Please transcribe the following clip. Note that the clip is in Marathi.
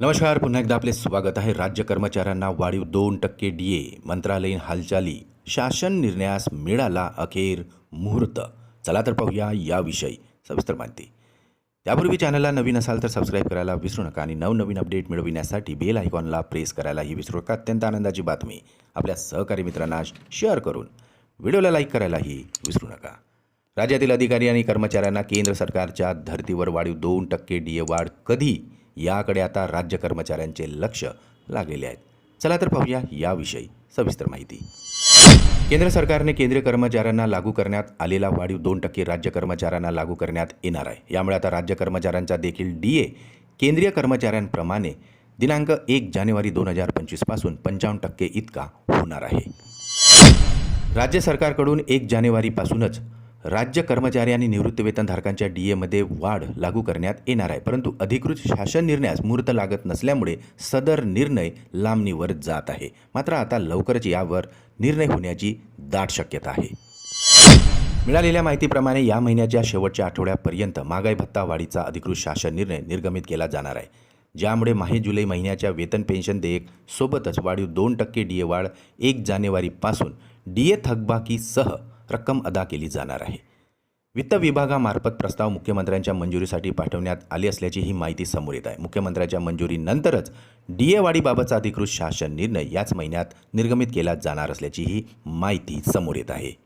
नमस्कार पुन्हा एकदा आपले स्वागत आहे राज्य कर्मचाऱ्यांना. वाढीव दोन टक्के डी ए मंत्रालयीन हालचाली शासन निर्णयास मिळाला अखेर मुहूर्त. चला तर पाहूया याविषयी सविस्तर माहिती. त्यापूर्वी चॅनलला नवीन असाल तर सबस्क्राईब करायला विसरू नका आणि नवनवीन अपडेट मिळविण्यासाठी बेल आयकॉनला प्रेस करायलाही विसरू नका. अत्यंत आनंदाची बातमी आपल्या सहकारी मित्रांना शेअर करून व्हिडिओला लाईक करायलाही विसरू नका. राज्यातील अधिकारी आणि कर्मचाऱ्यांना केंद्र सरकारच्या धर्तीवर वाढीव दोन टक्के डी ए वाढ कधी याकडे आता राज्य कर्मचाऱ्यांचे लक्ष लागलेले आहेत. चला तर पाहूया याविषयी सविस्तर माहिती. केंद्र सरकारने केंद्रीय कर्मचाऱ्यांना लागू करण्यात आलेला वाढीव दोन टक्के राज्य कर्मचाऱ्यांना लागू करण्यात येणार आहे. यामुळे आता राज्य कर्मचाऱ्यांचा देखील डी ए केंद्रीय कर्मचाऱ्यांप्रमाणे दिनांक एक जानेवारी दोन हजार पंचवीसपासून पंचावन्न टक्के इतका होणार आहे. राज्य सरकारकडून एक जानेवारीपासूनच राज्य कर्मचारी आणि निवृत्तीवेतनधारकांच्या डी एमध्ये वाढ लागू करण्यात येणार आहे. परंतु अधिकृत शासन निर्णयास मूर्त लागत नसल्यामुळे सदर निर्णय लांबणीवर जात आहे. मात्र आता लवकरच यावर निर्णय होण्याची दाट शक्यता आहे. मिळालेल्या माहितीप्रमाणे या महिन्याच्या शेवटच्या आठवड्यापर्यंत महागाई भत्ता वाढीचा अधिकृत शासन निर्णय निर्गमित केला जाणार आहे. ज्यामुळे माहे जुलै महिन्याच्या वेतन पेन्शन देयक सोबतच वाढीव दोन टक्के डी ए वाढ एक जानेवारीपासून डी ए थकबाकीसह रक्कम अदा केली जाणार आहे. वित्त विभागामार्फत प्रस्ताव मुख्यमंत्र्यांच्या मंजुरीसाठी पाठवण्यात आले असल्याची ही माहिती समोर येत आहे. मुख्यमंत्र्यांच्या मंजुरीनंतरच डी ए वाढीबाबतचा अधिकृत शासन निर्णय याच महिन्यात निर्गमित केला जाणार असल्याची ही माहिती समोर येत आहे.